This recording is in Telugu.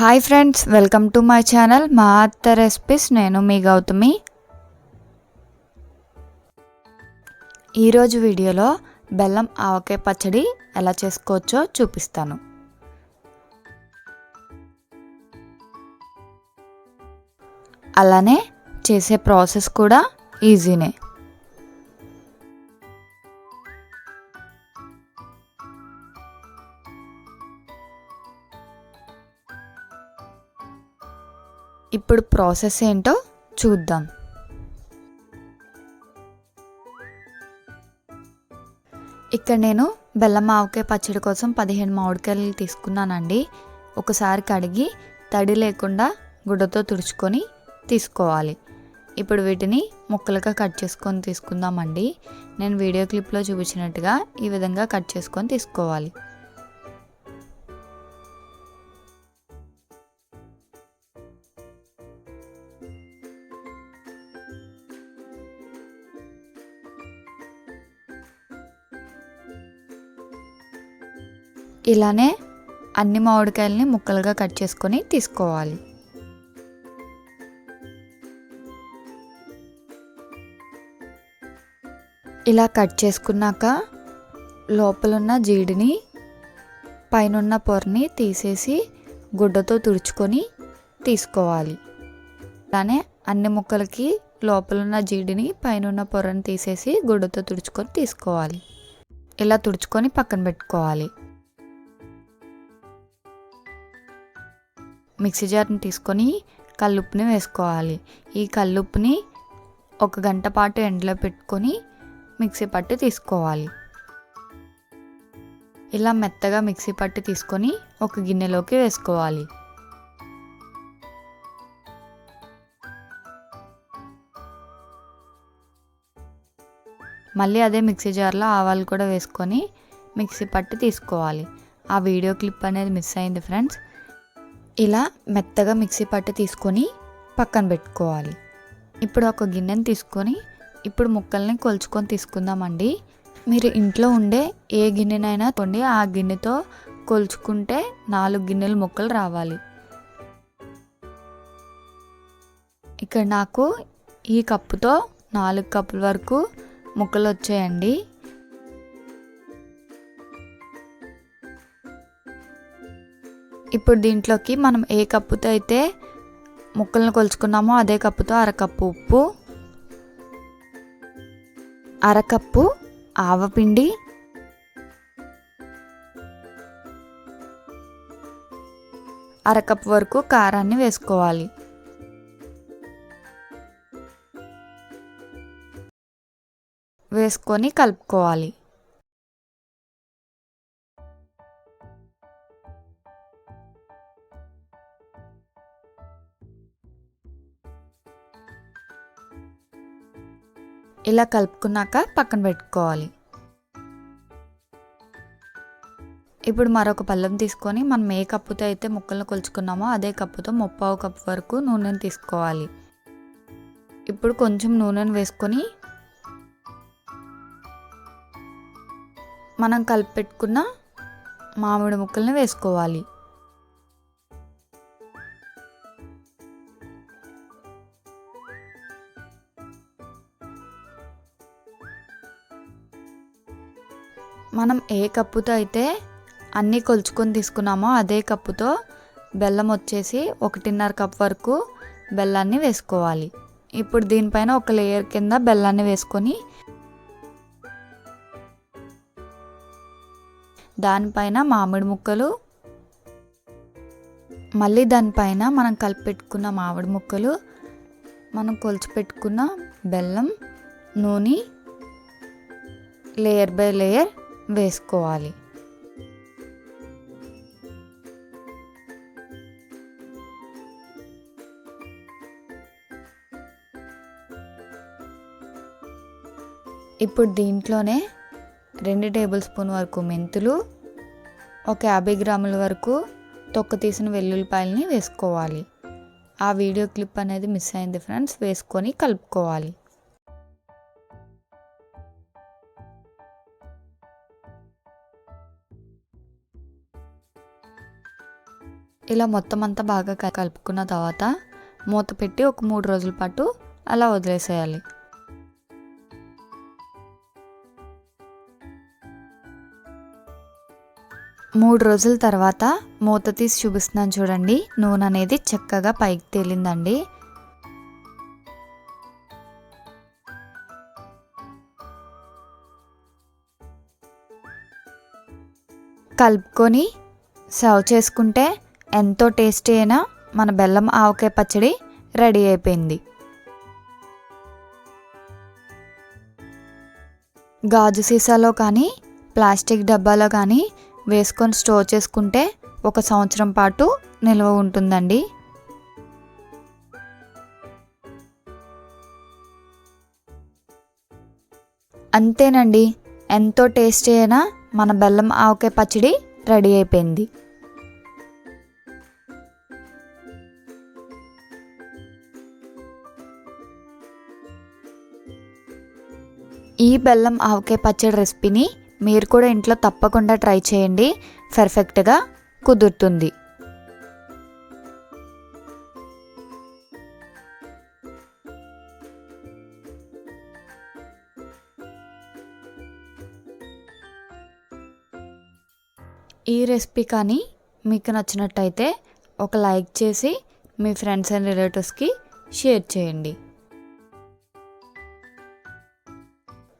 Hi friends welcome to my channel మా అత్త రెసిపీస్ నేను మీ గౌతమి. ఈరోజు వీడియోలో బెల్లం ఆవకాయ పచ్చడి ఎలా చేసుకోవచ్చో చూపిస్తాను. అలానే చేసే ప్రాసెస్ కూడా ఈజీనే. ఇప్పుడు ప్రాసెస్ ఏంటో చూద్దాం. ఇక్కడ నేను బెల్లం ఆవకాయ పచ్చడి కోసం పదిహేను మామిడికాయలు తీసుకున్నానండి. ఒకసారి కడిగి తడి లేకుండా గుడ్డతో తుడుచుకొని తీసుకోవాలి. ఇప్పుడు వీటిని ముక్కలుగా కట్ చేసుకొని తీసుకుందామండి. నేను వీడియో క్లిప్లో చూపించినట్టుగా ఈ విధంగా కట్ చేసుకొని తీసుకోవాలి. ఇలానే అన్ని మామిడికాయలని ముక్కలుగా కట్ చేసుకొని తీసుకోవాలి. ఇలా కట్ చేసుకున్నాక లోపలున్న జీడిని పైనున్న పొరని తీసేసి గుడ్డతో తుడుచుకొని తీసుకోవాలి. అలానే అన్ని ముక్కలకి లోపలున్న జీడిని పైనున్న పొరని తీసేసి గుడ్డతో తుడుచుకొని తీసుకోవాలి. ఇలా తుడుచుకొని పక్కన పెట్టుకోవాలి. మిక్సీ జార్ని తీసుకొని కల్లుప్పుని వేసుకోవాలి. ఈ కల్లుప్పుని ఒక గంట పాటు ఎండలో పెట్టుకొని మిక్సీ పట్టి తీసుకోవాలి. ఇలా మెత్తగా మిక్సీ పట్టి తీసుకొని ఒక గిన్నెలోకి వేసుకోవాలి. మళ్ళీ అదే మిక్సీ జార్లో ఆవాలు కూడా వేసుకొని మిక్సీ పట్టి తీసుకోవాలి. ఆ వీడియో క్లిప్ అనేది మిస్ అయింది ఫ్రెండ్స్. ఇలా మెత్తగా మిక్సీ పట్టు తీసుకొని పక్కన పెట్టుకోవాలి. ఇప్పుడు ఒక గిన్నెని తీసుకొని ఇప్పుడు ముక్కల్ని కొలుచుకొని తీసుకుందామండి. మీరు ఇంట్లో ఉండే ఏ గిన్నెనైనా కొండి ఆ గిన్నెతో కొలుచుకుంటే నాలుగు గిన్నెలు ముక్కలు రావాలి. ఇక్కడ నాకు ఈ కప్పుతో నాలుగు కప్పుల వరకు ముక్కలు వచ్చాయండి ఇప్పుడు దీంట్లోకి మనం ఏ కప్పుతో అయితే ముక్కలను కొలుచుకున్నామో అదే కప్పుతో అరకప్పు ఉప్పు అరకప్పు ఆవపిండి అరకప్పు వరకు కారాన్ని వేసుకోవాలి. వేసుకొని కలుపుకోవాలి. ఇలా కలుపుకున్నాక పక్కన పెట్టుకోవాలి. ఇప్పుడు మరొక పళ్ళెం తీసుకొని మనం ఏ కప్పుతో అయితే ముక్కలను కొలుచుకున్నామో అదే కప్పుతో ముప్పావు కప్పు వరకు నూనెను తీసుకోవాలి. ఇప్పుడు కొంచెం నూనెను వేసుకొని మనం కలిపి పెట్టుకున్న మామిడి ముక్కల్ని వేసుకోవాలి. మనం ఏ కప్పుతో అయితే అన్నీ కొలుచుకొని తీసుకున్నామో అదే కప్పుతో బెల్లం వచ్చేసి ఒకటిన్నర కప్ వరకు బెల్లాన్ని వేసుకోవాలి. ఇప్పుడు దీనిపైన ఒక లేయర్ కింద బెల్లాన్ని వేసుకొని దానిపైన మామిడి ముక్కలు మళ్ళీ దానిపైన మనం కలిపెట్టుకున్న మామిడి ముక్కలు మనం కొలిచిపెట్టుకున్న బెల్లం నూనె లేయర్ బై లేయర్ వేసుకోవాలి. ఇప్పుడు దీంట్లోనే రెండు టేబుల్ స్పూన్ వరకు మెంతులు ఒక యాభై గ్రాముల వరకు తొక్క తీసిన వెల్లుల్లిపాయలని వేసుకోవాలి. ఆ వీడియో క్లిప్ అనేది మిస్ అయింది ఫ్రెండ్స్. వేసుకొని కలుపుకోవాలి. ఇలా మొత్తం అంతా బాగా కలుపుకున్న తర్వాత మూత పెట్టి ఒక మూడు రోజుల పాటు అలా వదిలేసేయాలి. మూడు రోజుల తర్వాత మూత తీసి చూపిస్తున్నాను చూడండి. నూనె అనేది చక్కగా పైకి తేలిందండి. కలుపుకొని సర్వ్ చేసుకుంటే ఎంతో టేస్టీ అయినా మన బెల్లం ఆవకాయ పచ్చడి రెడీ అయిపోయింది. గాజు సీసాలో కానీ ప్లాస్టిక్ డబ్బాలో కానీ వేసుకొని స్టోర్ చేసుకుంటే ఒక సంవత్సరం పాటు నిల్వ ఉంటుందండి. అంతేనండి ఎంతో టేస్టీ అయినా మన బెల్లం ఆవకాయ పచ్చడి రెడీ అయిపోయింది. ఈ బెల్లం ఆవకాయ పచ్చడి రెసిపీని మీరు కూడా ఇంట్లో తప్పకుండా ట్రై చేయండి. పర్ఫెక్ట్గా కుదురుతుంది. ఈ రెసిపీ కానీ మీకు నచ్చినట్టయితే ఒక లైక్ చేసి మీ ఫ్రెండ్స్ అండ్ రిలేటివ్స్కి షేర్ చేయండి.